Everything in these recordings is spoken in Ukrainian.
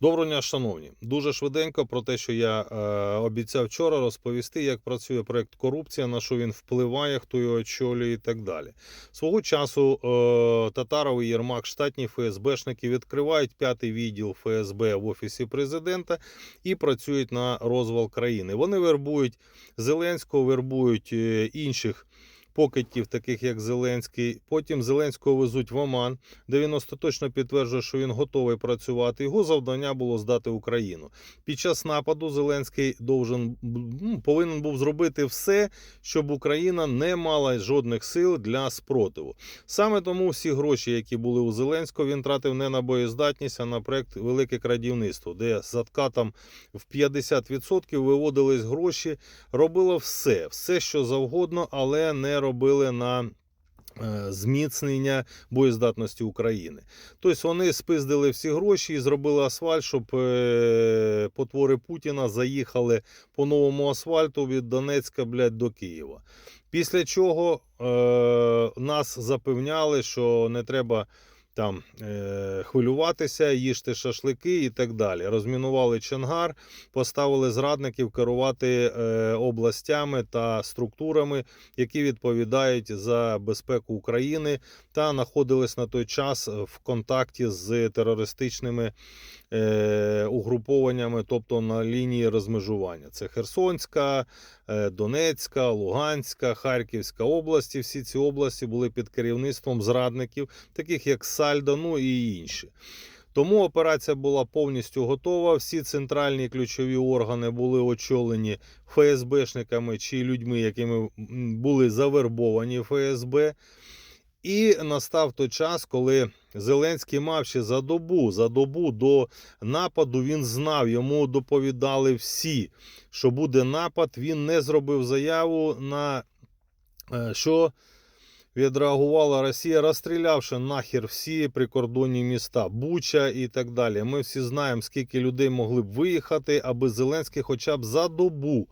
Доброго дня, шановні. Дуже швиденько про те, що я е, обіцяв вчора розповісти, як працює проект корупція, на що він впливає, хто його очолює і так далі. Свого часу е, Татаров і Єрмак, штатні ФСБшники, відкривають п'ятий відділ ФСБ в офісі президента і працюють на розвал країни. Вони вербують Зеленського, вербують е, інших. Покидьків, таких як Зеленський. Потім Зеленського везуть в Оман, де він остаточно підтверджує, що він готовий працювати. Його завдання було здати Україну. Під час нападу Зеленський должен, ну, повинен був зробити все, щоб Україна не мала жодних сил для спротиву. Саме тому всі гроші, які були у Зеленського, він тратив не на боєздатність, а на проект Велике крадівництво, де з откатом в 50% виводились гроші, робило все, все, що завгодно, але не робили на. е, Зміцнення боєздатності України. Тобто вони спиздили всі гроші і зробили асфальт, щоб е, потвори Путіна заїхали по новому асфальту від Донецька блядь, до Києва. Після чого е, нас запевняли, що не треба там е, хвилюватися, їжте шашлики і так далі. Розмінували Чангар, поставили зрадників керувати е, областями та структурами, які відповідають за безпеку України, та знаходились на той час в контакті з терористичними угрупованнями, тобто на лінії розмежування. Це Херсонська, е, Донецька, Луганська, Харківська області. Всі ці області були під керівництвом зрадників, таких як Сальдо, ну і інші. Тому операція була повністю готова. Всі центральні ключові органи були очолені ФСБшниками чи людьми, якими були завербовані ФСБ. І настав той час, коли Зеленський мав ще за добу, за добу до нападу він знав, йому доповідали всі, що буде напад. Він не зробив заяву на е, що відреагувала Росія, розстрілявши нахер всі прикордонні міста, Буча і так далі. Ми всі знаємо, скільки людей могли б виїхати, аби Зеленський хоча б за добу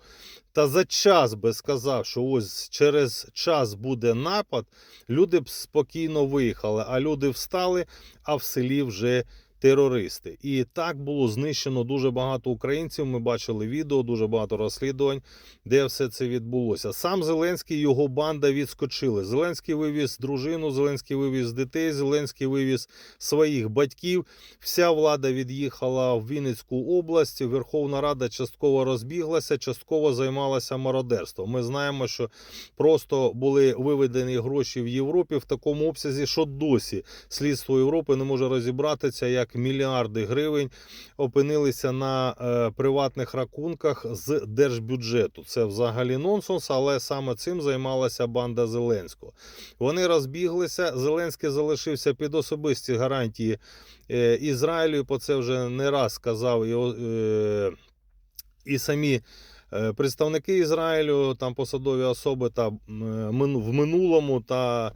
та за час би сказав, що ось через час буде напад, люди б спокійно виїхали, а люди встали, а в селі вже терористи. І так було знищено дуже багато українців. Ми бачили відео, дуже багато розслідувань, де все це відбулося. Сам Зеленський і його банда відскочили. Зеленський вивіз дружину, Зеленський вивіз дітей, Зеленський вивіз своїх батьків. Вся влада від'їхала в Вінницьку область. Верховна Рада частково розбіглася, частково займалася мародерством. Ми знаємо, що просто були виведені гроші в Європі в такому обсязі, що досі слідство Європи не може розібратися, як мільярди гривень опинилися на е, приватних рахунках з держбюджету. Це взагалі нонсенс, але саме цим займалася банда Зеленського. Вони розбіглися. Зеленський залишився під особисті гарантії е, Ізраїлю. і Про це вже не раз сказав і, е, і самі. Е, Представники Ізраїлю, там посадові особи та в минулому та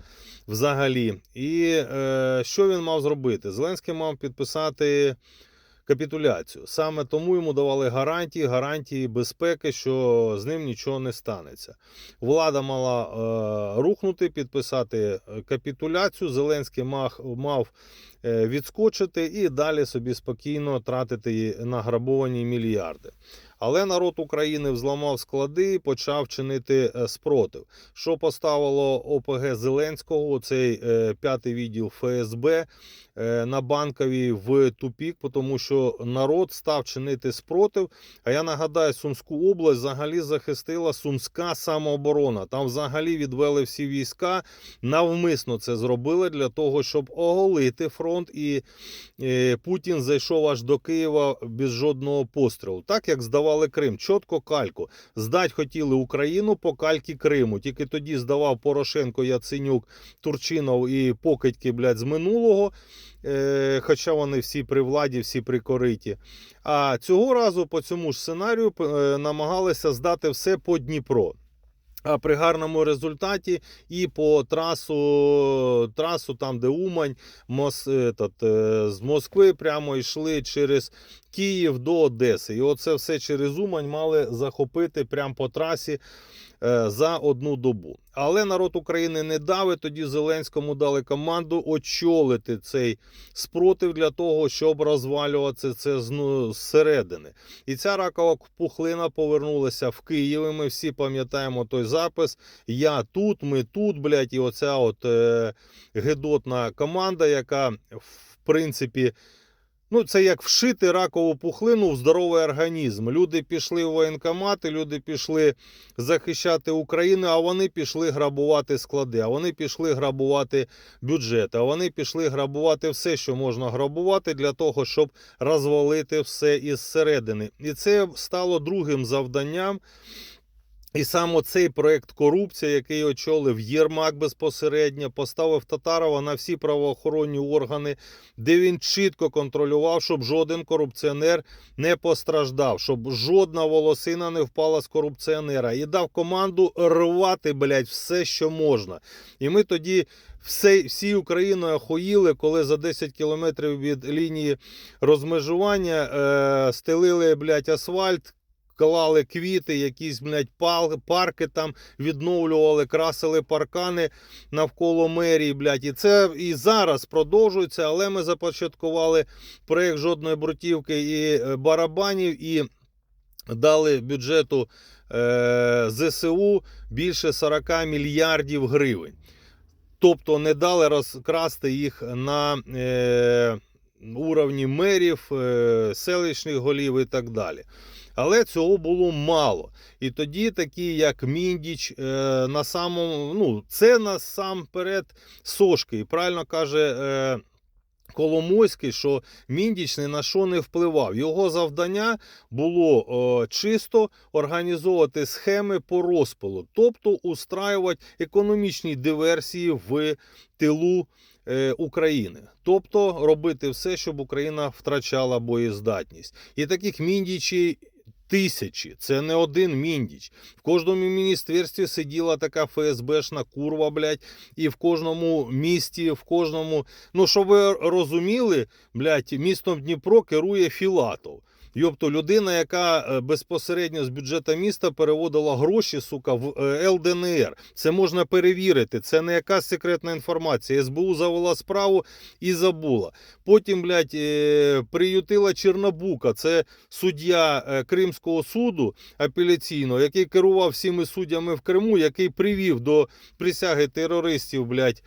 взагалі. І е, що він мав зробити? Зеленський мав підписати капітуляцію. Саме тому йому давали гарантії, гарантії безпеки, що з ним нічого не станеться. Влада мала е, рухнути, підписати е, капітуляцію. Зеленський мав, мав е, відскочити і далі собі спокійно тратити награбовані мільярди. Але народ України взламав склади і почав чинити е, спротив, що поставило ОПГ Зеленського, цей е, п'ятий відділ ФСБ е, на банковій в тупік, тому що народ став чинити спротив. А я нагадаю, Сумську область взагалі захистила Сумська самооборона. Там взагалі відвели всі війська. Навмисно це зробили для того, щоб оголити фронт, і е, Путін зайшов аж до Києва без жодного пострілу. Так як здавали Крим, чітко кальку. Здать хотіли Україну по кальки Криму. Тільки тоді здавав Порошенко, Яценюк, Турчинов і покидьки, блядь, з минулого. Е, хоча вони всі при владі, всі при кориті. А цього разу по цьому ж сценарію е, намагалися здати все по Дніпро. А при гарному результаті і по трасу, трасу там, де Умань, Мос, этот, е, з Москви прямо йшли через Київ до Одеси. І оце все через Умань мали захопити прямо по трасі е, за одну добу. Але народ України не дав, і тоді Зеленському дали команду очолити цей спротив для того, щоб розвалювати це зсередини. І ця ракова пухлина повернулася в Київ. і Ми всі пам'ятаємо той запис. Я тут, ми тут, блядь, і оця от е, гедотна команда, яка в принципі. Ну, це як вшити ракову пухлину в здоровий організм. Люди пішли в воєнкомати, люди пішли захищати Україну, а вони пішли грабувати склади, а вони пішли грабувати бюджет, а вони пішли грабувати все, що можна грабувати, для того, щоб розвалити все із середини. І це стало другим завданням. І саме цей проект корупція, який очолив Єрмак безпосередньо, поставив Татарова на всі правоохоронні органи, де він чітко контролював, щоб жоден корупціонер не постраждав, щоб жодна волосина не впала з корупціонера, і дав команду рвати, блядь, все, що можна. І ми тоді. Все, всі Україною охоїли, коли за 10 кілометрів від лінії розмежування е, стелили блядь, асфальт, клали квіти, якісь блядь, парки там відновлювали, красили паркани навколо мерії. Блядь. І це і зараз продовжується, але ми започаткували проєкт жодної брутівки і е, барабанів, і дали бюджету е, ЗСУ більше 40 мільярдів гривень. Тобто не дали розкрасти їх на е, уровні мерів, е, селищних голів і так далі. Але цього було мало. І тоді такі, як Міндіч, е, на самому, ну, це насамперед сошки. І правильно каже е, Коломойський, що Міндіч ні на що не впливав. Його завдання було е, чисто організовувати схеми по розпилу, тобто устраювати економічні диверсії в тилу е, України, тобто робити все, щоб Україна втрачала боєздатність. І таких міндічей. Тисячі, це не один міндіч. В кожному міністерстві сиділа така ФСБшна курва, блядь, і в кожному місті, в кожному. Ну, щоб ви розуміли, блядь, містом Дніпро керує Філатов. Йобто людина, яка е, безпосередньо з бюджету міста переводила гроші, сука, в е, ЛДНР. Це можна перевірити. Це не якась секретна інформація. СБУ завела справу і забула. Потім, блядь, е, приютила Чернобука. Це суддя Кримського суду апеляційного, який керував всіми суддями в Криму, який привів до присяги терористів, блядь.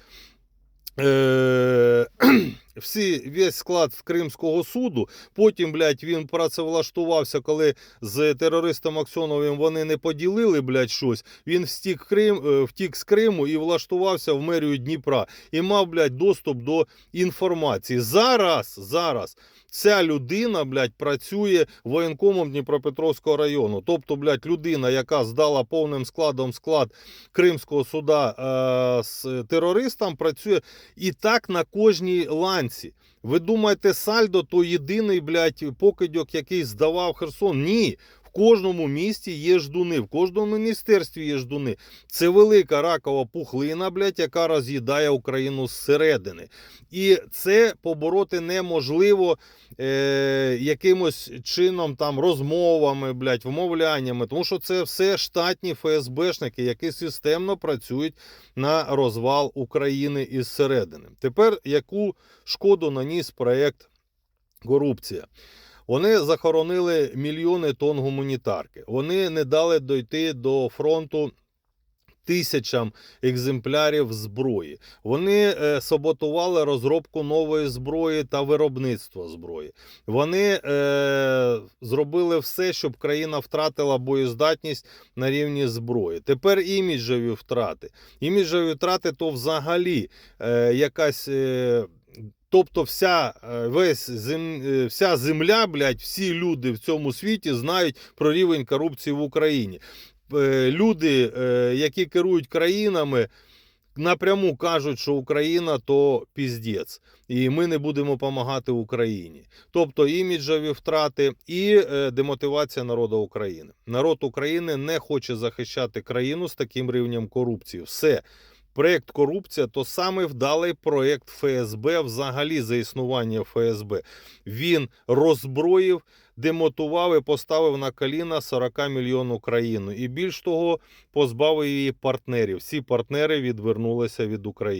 Всі, весь склад Кримського суду. Потім, блядь, він працевлаштувався, коли з терористом Аксьоновим вони не поділили, блядь, щось. Він втік, Крим, е, втік з Криму і влаштувався в мерію Дніпра. І мав, блядь, доступ до інформації. Зараз, зараз ця людина, блядь, працює воєнкомом Дніпропетровського району. Тобто, блядь, людина, яка здала повним складом склад Кримського суда е, з терористом, працює і так на кожній ланці. Ви думаєте, Сальдо то єдиний, блядь, покидьок, який здавав Херсон? Ні. Кожному місті є ждуни, в кожному міністерстві є ждуни. Це велика ракова пухлина, блядь, яка роз'їдає Україну зсередини. І це побороти неможливо е, якимось чином там розмовами, блядь, вмовляннями, тому що це все штатні ФСБшники, які системно працюють на розвал України із середини. Тепер яку шкоду наніс проєкт корупція? Вони захоронили мільйони тонн гуманітарки. Вони не дали дойти до фронту тисячам екземплярів зброї. Вони е, саботували розробку нової зброї та виробництво зброї. Вони е, зробили все, щоб країна втратила боєздатність на рівні зброї. Тепер іміджеві втрати. Іміджеві втрати то взагалі е, якась. Е, Тобто вся е, весь зем, е, вся земля, блядь, всі люди в цьому світі знають про рівень корупції в Україні. Е, Люди, які керують країнами, напряму кажуть, що Україна то піздець, і ми не будемо допомагати Україні. Тобто іміджові втрати і демотивація народу України. Народ України не хоче захищати країну з таким рівнем корупції. Все. Проєкт корупція то саме вдалий проєкт ФСБ взагалі за існування ФСБ. Він роззброїв демотував і поставив на коліна 40 мільйон Україну. І більш того, позбавив її партнерів. Всі партнери відвернулися від України.